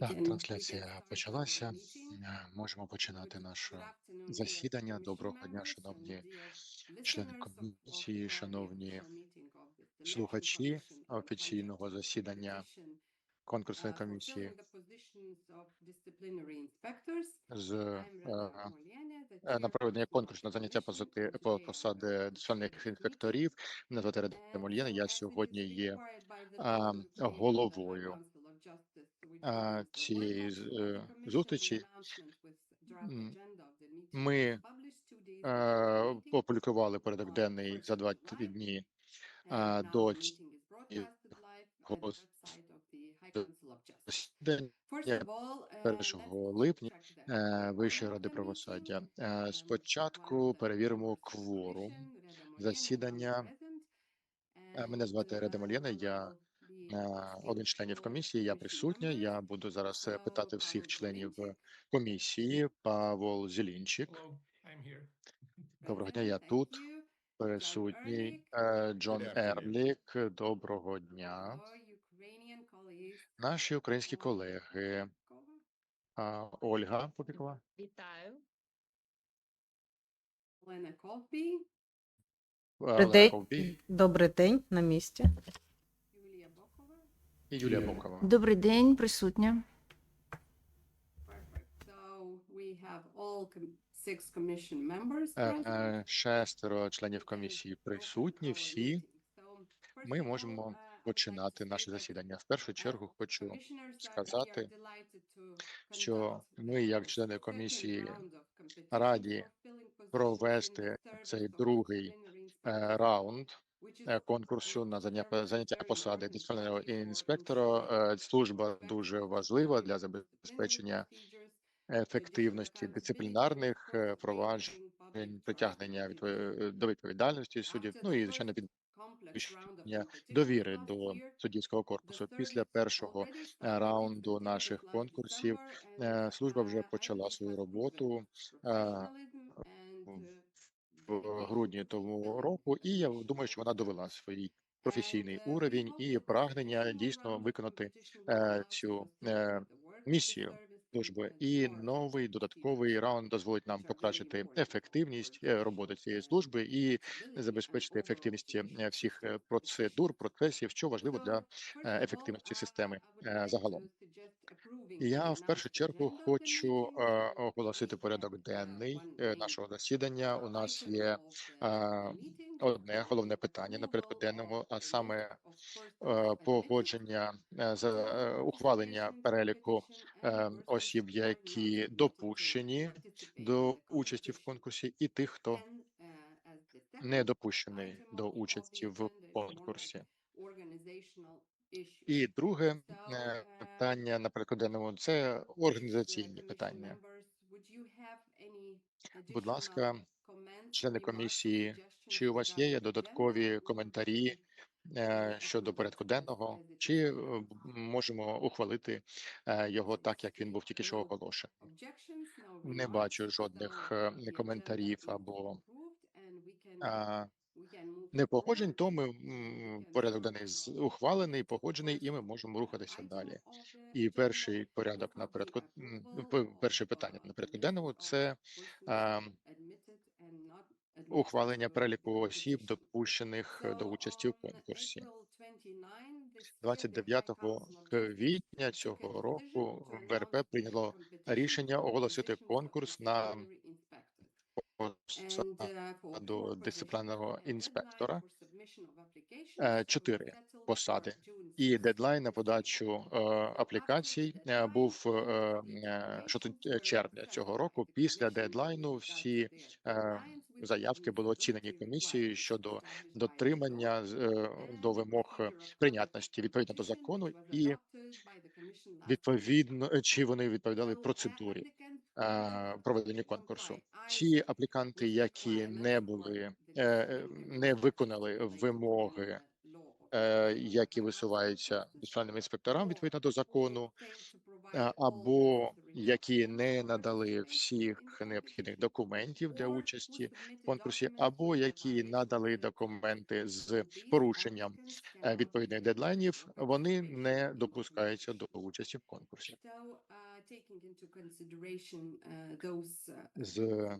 Так, трансляція почалася. Е, Можемо починати наше засідання. Доброго дня, шановні члени комісії, uh, шановні слухачі офіційного засідання конкурсної uh, комісії з на проведення конкурсу на заняття позити по посади meeting. інспекторів. Мене звати Реда And Мольєна. so Я сьогодні є а, головою а, цієї е, зустрічі. Ми е, meeting опублікували порядок денний 1st за два дні а, до цього 1 липня check the е, Вищої ради the правосуддя. Е, Спочатку перевіримо кворум засідання. Е, Мене звати Реда Мольєна, я е, один з членів комісії, я присутня. Я буду зараз е, питати всіх членів комісії. Павел Зелінчик. Доброго дня, я тут. Присутній Е, Джон Ерлік. Доброго дня. Наші українські колеги. А, Ольга Попікова, Вітаю. Олена день. Добрий день на місці. Юлія Бокова. і Юлія Бокова. Добрий день, присутня. So we have all six commission members Е, present. е, Шестеро членів комісії присутні. Всі ми можемо uh, починати наше засідання. В першу uh, чергу хочу сказати, що ми, як члени комісії, раді провести цей другий е, раунд е, конкурсу на заняття посади дисциплінарного інспектора. Е, Служба дуже важлива для забезпечення ефективності дисциплінарних е, проваджень, притягнення in до відповідальності суддів, ну і звичайно of підвищення довіри до суддівського корпусу. Після першого е, раунду наших конкурсів е, служба вже uh, почала свою роботу е, uh, в грудні того року, і я думаю, що вона довела свій професійний uh, уровень і прагнення дійсно виконати е, цю е, місію служби. І новий додатковий раунд дозволить нам покращити ефективність е, роботи цієї служби і забезпечити ефективність е, всіх е, процедур, процесів, що важливо для ефективності системи загалом. Я в першу чергу хочу е, оголосити порядок uh, денний е, нашого засідання. У uh, нас є е, одне головне питання на порядку денного, а саме е, погодження е, за е, ухвалення переліку е, осіб, які допущені до участі в конкурсі, і тих, хто uh, не допущений до участі в конкурсі. І друге е, питання на порядку це організаційні питання. Будь ласка, члени комісії, чи у вас є додаткові коментарі е, щодо порядку денного, чи е, можемо ухвалити його так, як він був тільки що оголошений? Не бачу жодних коментарів або move непогоджень, то ми порядок our ухвалений, погоджений, і ми можемо uh, рухатися далі. І перший порядок на порядку перше питання uh, на порядку денному це а, ухвалення переліку осіб, допущених е, до участі в конкурсі. April 29 this year, the High 29 Council of Justice квітня цього року ВРП прийняло рішення оголосити конкурс на до дисциплінарного uh, інспектора. Е, Чотири посади. І 6th дедлайн на подачу е, аплікацій е, був е, all the е, що тут applications е, were червня цього року. Після дедлайну всі е, заявки були оцінені комісією щодо дотримання е, до вимог е, прийнятності відповідно до закону і відповідно е, чи вони відповідали uh, процедурі е, not конкурсу. Ті апліканти, які не були е, е, не виконали вимоги е, які висуваються дисциплінарним інспекторам відповідно до закону, е, або які не надали всіх необхідних документів для участі в конкурсі, або які надали документи з порушенням е, відповідних дедлайнів, вони не допускаються до участі в конкурсі. З-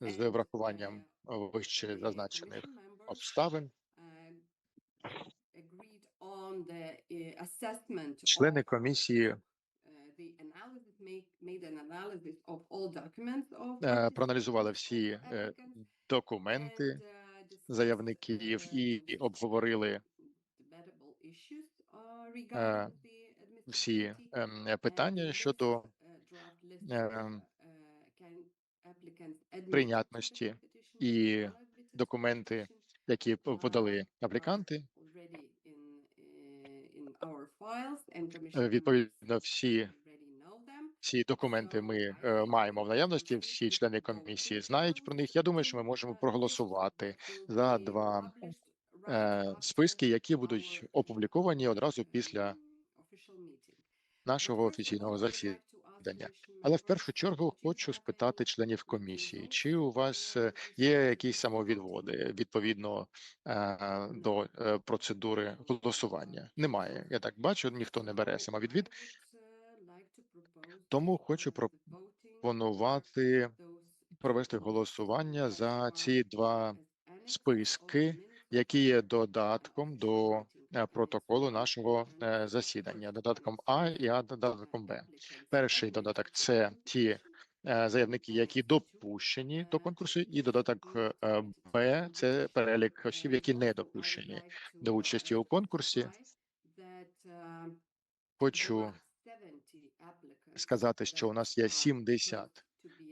З врахуванням вище зазначених обставин члени комісії е, проаналізували всі е, документи заявників і обговорили е, всі ем, питання щодо ем, прийнятності і документи, які подали апліканти. Е, Відповідно, всі всі документи ми е, маємо в наявності. Всі члени комісії знають про них. Я думаю, що ми можемо проголосувати за два е, списки, які будуть опубліковані одразу після нашого офіційного засідання. Але в першу чергу хочу спитати членів комісії, чи у вас е, є якісь самовідводи відповідно е, до е, процедури голосування? Немає. Я так бачу, ніхто не бере самовідвід. Тому хочу пропонувати провести голосування за ці два списки, які є додатком до протоколу нашого е, засідання, додатком А і А додатком Б. Перший додаток це ті е, заявники, які допущені до конкурсу, і додаток е, Б це перелік осіб, які не допущені до участі у конкурсі. Хочу сказати, що у нас є 70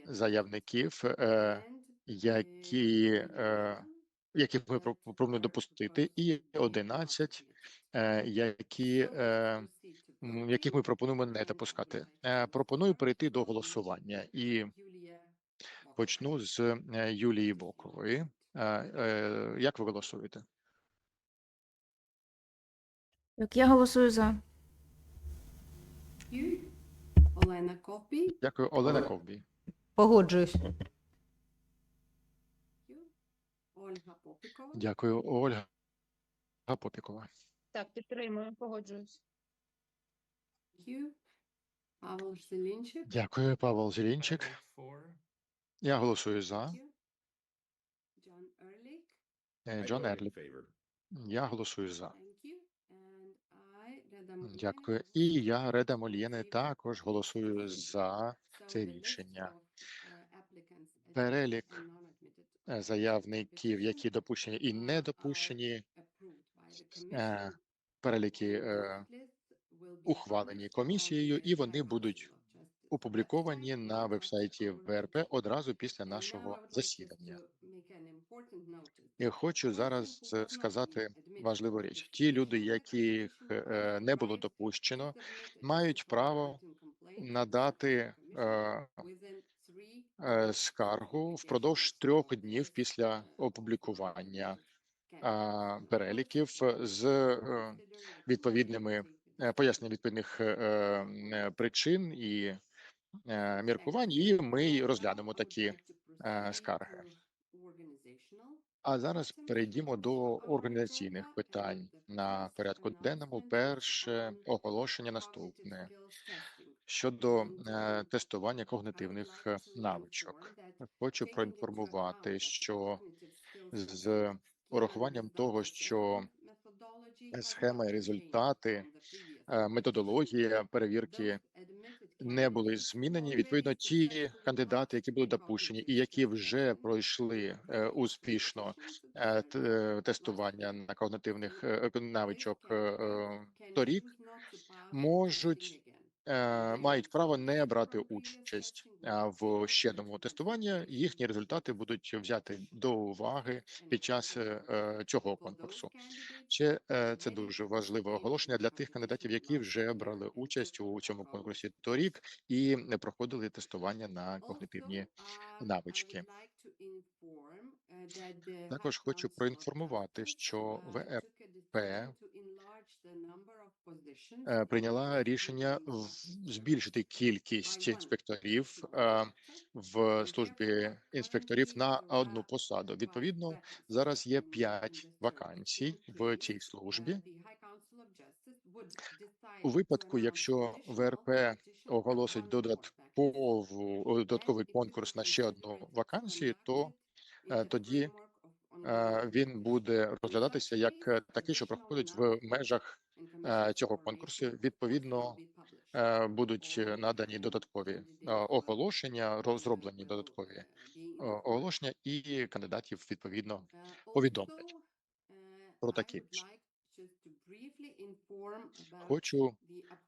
заявників, е, які, е, яких ми про- пропонуємо допустити, і 11, е, які, е, яких ми пропонуємо не допускати. Е, Пропоную перейти до голосування і почну з Юлії Бокової. Як ви голосуєте? Так, я голосую за. Олена Копі. Дякую, Олена Ковбій. Погоджуюсь. Ольга Попікова. Дякую, Ольга Попікова. Так, підтримую, погоджуюсь. Павел Селінчик. Дякую, Павел Зелінчик. Я голосую за. Джон Ерлік. Джон Ерлік. Я голосую за. Дякую. І я, Реда Молєне, також голосую за це рішення. Перелік е, заявників, які допущені і не допущені, е, переліки е, ухвалені комісією, і вони будуть опубліковані на вебсайті ВРП одразу після нашого засідання. І хочу зараз е, сказати важливу річ: ті люди, яких е, не було допущено, мають право надати е, е, скаргу впродовж трьох днів після опублікування е, переліків з е, відповідними е, поясненням відповідних е, е, причин і е, міркувань, і ми розглянемо такі е, скарги. А зараз перейдімо до організаційних питань на порядку денному. Перше оголошення наступне щодо е, тестування когнитивних е, навичок. Хочу проінформувати, що з урахуванням того, що схема і результати, е, методологія перевірки не були змінені. Відповідно, ті кандидати, які були допущені, і які вже пройшли успішно тестування на когнитивних навичок торік, можуть мають право не брати участь е, в ще одному тестуванні. Їхні результати будуть взяти до уваги під час е, е, цього конкурсу. Ще е, це дуже важливе оголошення для тих кандидатів, які вже брали участь у цьому конкурсі торік і не проходили тестування на когнитивні навички. Також хочу проінформувати, що ВРП е, прийняла рішення збільшити кількість інспекторів е, в службі інспекторів на одну посаду. Відповідно, зараз є п'ять вакансій в цій службі. У випадку, якщо ВРП оголосить додаткову додатковий конкурс на ще одну вакансію, то е, тоді е, він буде розглядатися як е, такий, що проходить в межах е, цього конкурсу. Відповідно, е, будуть е, надані додаткові е, оголошення, розроблені додаткові е, оголошення, і кандидатів відповідно повідомлять про такі. Хочу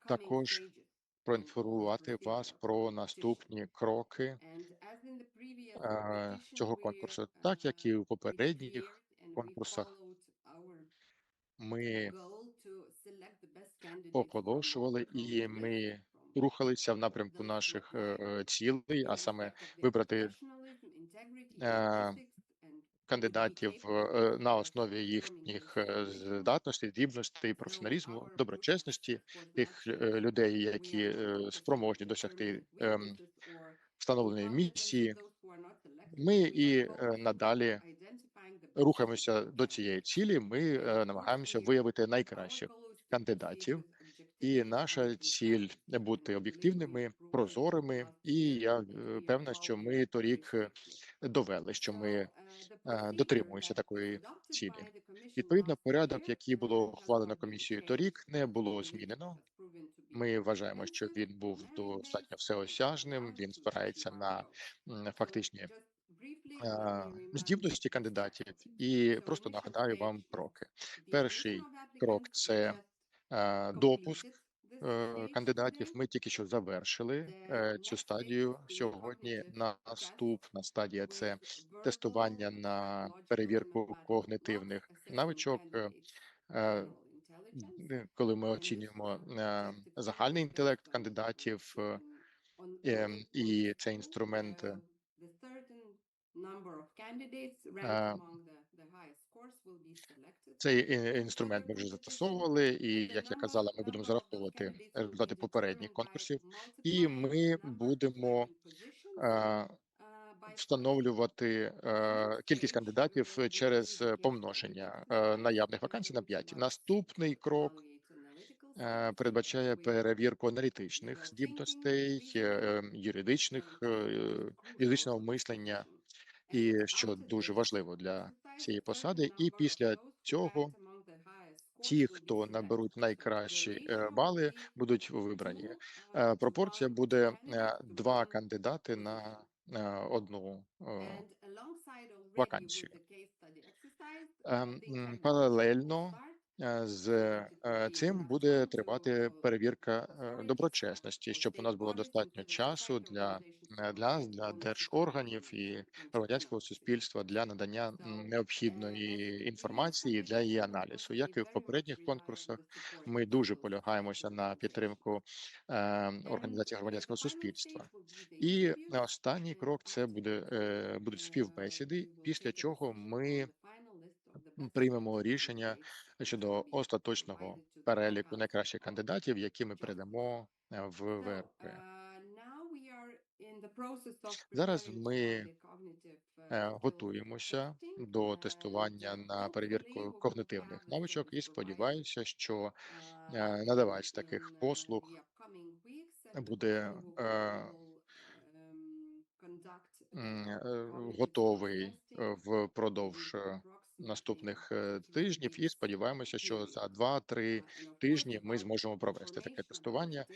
також проінформувати вас про наступні кроки е, цього конкурсу. Так як і у попередніх конкурсах, ми оголошували і ми рухалися в напрямку наших е, е, цілей, а саме вибрати кандидатів е, на основі їхніх е, здатностей, здібностей, професіоналізму, доброчесності, тих е, людей, які спроможні досягти ем, встановленої місії. Ми і надалі рухаємося до цієї цілі. Ми намагаємося виявити найкращих кандидатів. І наша ціль бути об'єктивними, прозорими. І я е, певна, що ми торік е, довели, що ми е, дотримуємося такої цілі. Відповідно, порядок, який було ухвалено комісією торік, не було змінено. Ми вважаємо, що він був достатньо всеосяжним. Він спирається на фактичні здібності кандидатів. І просто нагадаю вам кроки. Перший крок це допуск е, кандидатів. Ми тільки що завершили е, цю стадію сьогодні. Наступна стадія це тестування на перевірку когнитивних навичок. е, е, Коли ми оцінюємо е, загальний інтелект кандидатів, е, ем, і цей інструмент е, Е, Цей е, інструмент ми вже застосовували, і як я казала, ми будемо зараховувати результати попередніх конкурсів, і ми будемо е, встановлювати е, кількість кандидатів через е, помноження е, наявних вакансій на 5. Наступний крок е, передбачає перевірку аналітичних здібностей, е, е, юридичних е, юридичного мислення, і що дуже важливо для цієї посади. І після цього ті, хто наберуть найкращі бали, будуть вибрані. Пропорція буде два кандидати на е, одну вакансію. Паралельно з цим буде тривати перевірка доброчесності, щоб у нас було достатньо часу для для нас, для держорганів і громадянського суспільства для надання необхідної інформації для її аналізу. Як і в попередніх конкурсах, ми дуже полягаємося на підтримку е, організації громадянського суспільства. І останній крок це буде е, будуть співбесіди, після чого ми приймемо рішення щодо остаточного переліку найкращих кандидатів, які ми передамо е, в ВРП. Зараз ми Е, Готуємося до тестування на перевірку когнитивних навичок і сподіваюся, що е, надавач таких послуг буде е, е, готовий впродовж наступних тижнів, і сподіваємося, що за 2-3 тижні ми зможемо провести таке тестування.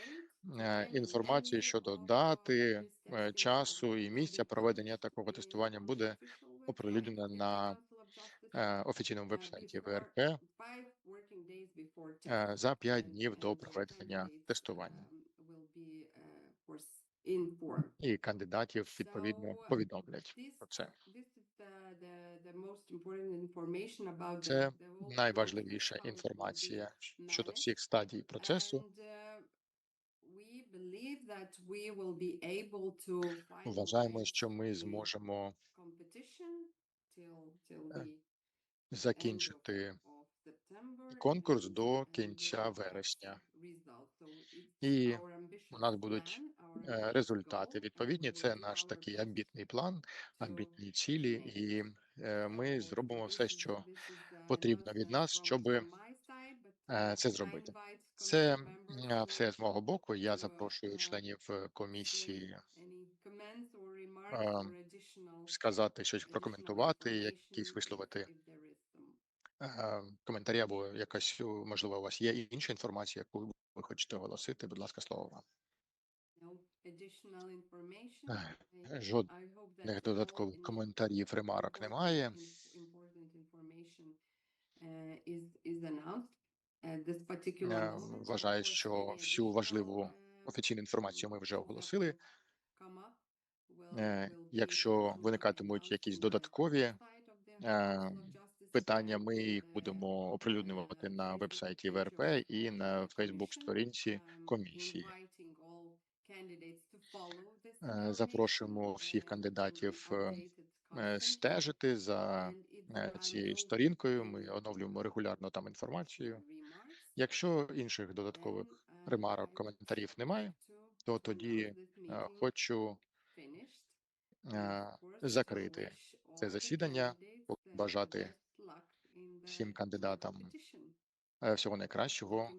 Інформацію щодо дати, е, часу і місця проведення такого тестування буде оприлюднена на е, офіційному вебсайті ВРП за 5 днів до проведення тестування. І кандидатів відповідно повідомлять про це. Це найважливіша інформація щодо всіх стадій процесу. Вважаємо, що ми зможемо е, закінчити конкурс до кінця вересня. І у нас будуть е, результати відповідні. Це наш такий амбітний план, амбітні цілі, і е, ми зробимо все, що потрібно від нас, щоб е, це зробити. Це все з мого боку. Я запрошую членів е, комісії е, сказати щось, прокоментувати, якісь висловити е, коментарі або якась, можливо, у вас є інша інформація, яку ви хочете оголосити. Будь ласка, слово вам. Жодних додаткових коментарів, ремарок немає. Я вважаю, що всю важливу Офіційну інформацію ми вже оголосили. Е, Якщо виникатимуть якісь додаткові е, питання, ми їх будемо оприлюднювати на вебсайті ВРП і на Фейсбук-сторінці комісії. Е, Запрошуємо всіх кандидатів стежити за цією сторінкою. Ми оновлюємо регулярно там інформацію. Якщо інших додаткових ремарок, коментарів немає, то тоді е, хочу е, закрити це засідання, побажати всім кандидатам е, всього найкращого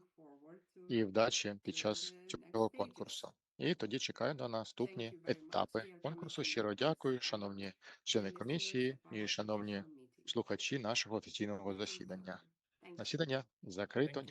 і вдачі під час цього конкурсу. І тоді чекаю на наступні етапи конкурсу. Щиро дякую, шановні члени комісії і шановні слухачі нашого офіційного засідання. Засідання закрито.